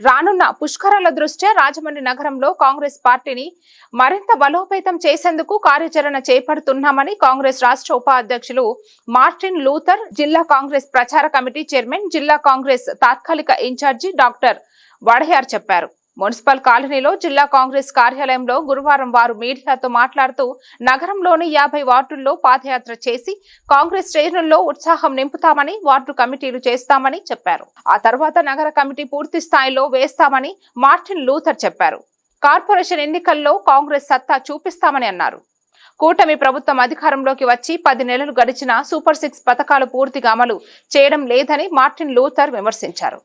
రానున్న పుష్కరాల దృష్ట్యా రాజమండ్రి నగరంలో కాంగ్రెస్ పార్టీని మరింత బలోపేతం చేసేందుకు కార్యాచరణ చేపడుతున్నామని కాంగ్రెస్ రాష్ట్ర ఉపాధ్యక్షులు మార్టిన్ లూథర్ జిల్లా కాంగ్రెస్ ప్రచార కమిటీ చైర్మన్ జిల్లా కాంగ్రెస్ తాత్కాలిక ఇన్ఛార్జి డాక్టర్ వడయార్ చెప్పారు. మున్సిపల్ కాలనీలో జిల్లా కాంగ్రెస్ కార్యాలయంలో గురువారం వారు మీడియాతో మాట్లాడుతూ నగరంలోని యాభై వార్డుల్లో పాదయాత్ర చేసి కాంగ్రెస్ శ్రేణుల్లో ఉత్సాహం నింపుతామని వార్డు కమిటీలు చేస్తామని చెప్పారు. ఆ తర్వాత నగర కమిటీ పూర్తి స్థాయిలో వేస్తామని మార్టిన్ లూథర్ చెప్పారు. కార్పొరేషన్ ఎన్నికల్లో కాంగ్రెస్ సత్తా చూపిస్తామని అన్నారు. కూటమి ప్రభుత్వం అధికారంలోకి వచ్చి పది నెలలు గడిచినా సూపర్ సిక్స్ పథకాలు పూర్తిగా అమలు చేయడం లేదని మార్టిన్ లూథర్ విమర్శించారు.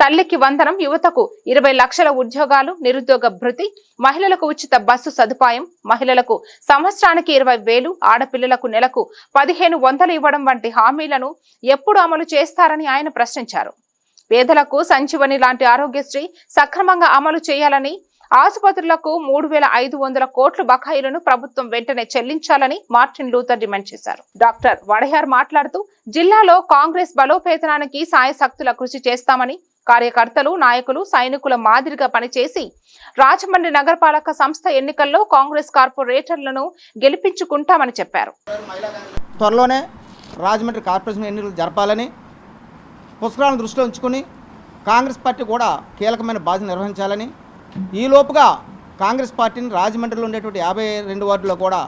తల్లికి వందనం యువతకు ఇరవై లక్షల ఉద్యోగాలు నిరుద్యోగ భృతి మహిళలకు ఉచిత బస్సు సదుపాయం మహిళలకు సంవత్సరానికి ఇరవై వేలు ఆడపిల్లలకు నెలకు పదిహేను వందలు ఇవ్వడం వంటి హామీలను ఎప్పుడు అమలు చేస్తారని ఆయన ప్రశ్నించారు. పేదలకు సంజీవని లాంటి ఆరోగ్యశ్రీ సక్రమంగా అమలు చేయాలని ఆసుపత్రులకు మూడు వేల ఐదు వందల కోట్ల బకాయిలను ప్రభుత్వం వెంటనే చెల్లించాలని మార్టిన్ లూథర్ డిమాండ్ చేశారు. డాక్టర్ వడయార్ మాట్లాడుతూ జిల్లాలో కాంగ్రెస్ బలోపేతనానికి సాయశక్తుల కృషి చేస్తామని కార్యకర్తలు నాయకులు సైనికుల మాదిరిగా పనిచేసి రాజమండ్రి నగరపాలక సంస్థ ఎన్నికల్లో కాంగ్రెస్ కార్పొరేటర్లను గెలిపించుకుంటామని చెప్పారు. త్వరలోనే రాజమండ్రి కార్పొరేషన్ ఎన్నికలు జరపాలని పుస్తకాలను దృష్టిలో ఉంచుకొని కాంగ్రెస్ పార్టీ కూడా కీలకమైన బాధ్యత నిర్వహించాలని ఈ లోపుగా కాంగ్రెస్ పార్టీని రాజమండ్రిలో ఉండేటువంటి యాభై రెండు వార్డులో కూడా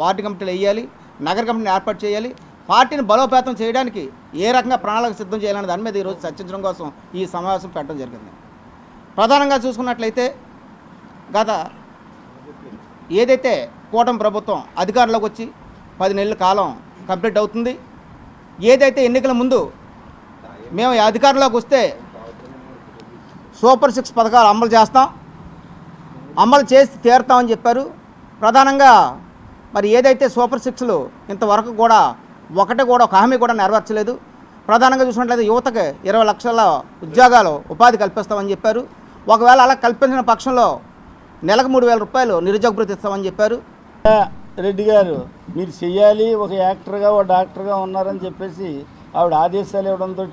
వార్డు కమిటీలు వేయాలి నగర కమిటీని ఏర్పాటు చేయాలి. పార్టీని బలోపేతం చేయడానికి ఏ రకంగా ప్రణాళిక సిద్ధం చేయాలనే దాని మీద ఈరోజు చర్చించడం కోసం ఈ సమావేశం పెట్టడం జరిగింది. ప్రధానంగా చూసుకున్నట్లయితే గత ఏదైతే కూటమి ప్రభుత్వం అధికారంలోకి వచ్చి పది నెలల కాలం కంప్లీట్ అవుతుంది ఏదైతే ఎన్నికల ముందు మేము ఈ అధికారంలోకి వస్తే సూపర్ సిక్స్ పథకాలు అమలు చేస్తాం అమలు చేసి తీరుతామని చెప్పారు. ప్రధానంగా మరి ఏదైతే సూపర్ సిక్స్లు ఇంతవరకు కూడా ఒకటి కూడా ఒక హామీ కూడా నెరవేర్చలేదు. ప్రధానంగా చూసినట్లయితే యువతకి ఇరవై లక్షల ఉద్యోగాలు ఉపాధి కల్పిస్తామని చెప్పారు. ఒకవేళ అలా కల్పించిన పక్షంలో నెలకు మూడు వేల రూపాయలు నిరుద్యోగ ఇస్తామని చెప్పారు. రెడ్డి గారు మీరు చెయ్యాలి ఒక యాక్టర్గా ఒక డాక్టర్గా ఉన్నారని చెప్పేసి ఆవిడ ఆదేశాలు ఇవ్వడంతో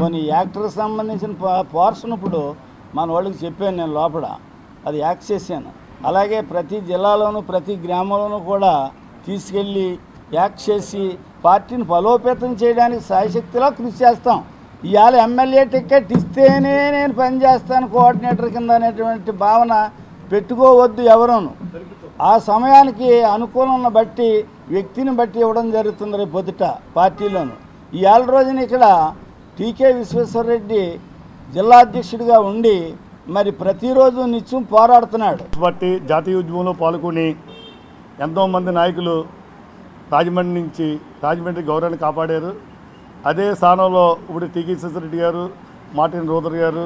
కొన్ని యాక్టర్కి సంబంధించిన పోర్షన్ ఇప్పుడు మన వాళ్ళకి చెప్పాను నేను లోపల. అది యాక్సేషన్ అలాగే ప్రతి జిల్లాలోనూ ప్రతి గ్రామంలోనూ కూడా తీసుకెళ్ళి యాక్ట్ చేసి పార్టీని బలోపేతం చేయడానికి సాయశక్తిలో కృషి చేస్తాం. ఇవాళ ఎమ్మెల్యే టికెట్ ఇస్తేనే నేను పనిచేస్తాను కోఆర్డినేటర్ కింద అనేటువంటి భావన పెట్టుకోవద్దు ఎవరును. ఆ సమయానికి అనుకూలం బట్టి వ్యక్తిని బట్టి ఇవ్వడం జరుగుతుంది రేపు పొద్దుట పార్టీలోను. ఇవాళ రోజున ఇక్కడ టీకే విశ్వేశ్వరరెడ్డి జిల్లా అధ్యక్షుడిగా ఉండి మరి ప్రతిరోజు నిత్యం పోరాడుతున్నాడు. పార్టీ జాతీయ ఉద్యమంలో పాల్గొని ఎంతోమంది నాయకులు రాజమండ్రి నుంచి రాజమండ్రి గౌరవాన్ని కాపాడారు. అదే స్థానంలో ఇప్పుడు టీకే రెడ్డి గారు మార్టిన్ రూదర్ గారు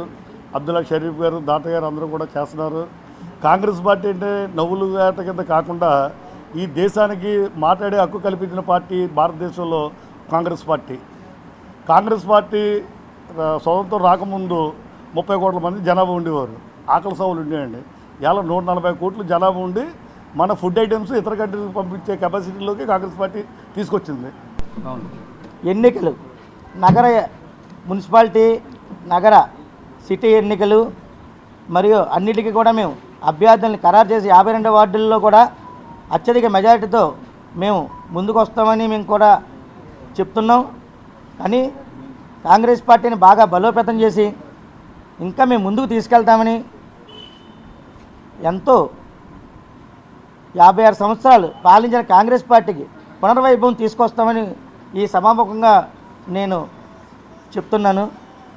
అబ్దుల్లా షరీఫ్ గారు దాట గారు అందరూ కూడా చేస్తున్నారు. కాంగ్రెస్ పార్టీ అంటే నవ్వులు వేట కింద కాకుండా ఈ దేశానికి మాట్లాడే హక్కు కల్పించిన పార్టీ భారతదేశంలో కాంగ్రెస్ పార్టీ. కాంగ్రెస్ పార్టీ స్వతంత్రం రాకముందు ముప్పై కోట్ల మంది జనాభా ఉండేవారు. ఆకలి సవాలు ఉండేవండి ఇలా నూట నలభై కోట్లు జనాభా ఉండి మన ఫుడ్ ఐటమ్స్ ఇతర కంట్రీలకు పంపించే కెపాసిటీలోకి కాంగ్రెస్ పార్టీ తీసుకొచ్చింది. ఎన్నికలు. నగర మున్సిపాలిటీ నగర సిటీ ఎన్నికలు మరియు అన్నిటికీ కూడా మేము అభ్యర్థులను ఖరారు చేసి యాభై రెండు వార్డుల్లో కూడా అత్యధిక మెజారిటీతో మేము ముందుకు వస్తామని మేము కూడా చెప్తున్నాం. కానీ కాంగ్రెస్ పార్టీని బాగా బలోపేతం చేసి ఇంకా మేము ముందుకు తీసుకెళ్తామని ఎంతో యాభై ఆరు సంవత్సరాలు పాలించిన కాంగ్రెస్ పార్టీకి పునర్వైభవం తీసుకొస్తామని ఈ సమాముఖంగా నేను చెప్తున్నాను.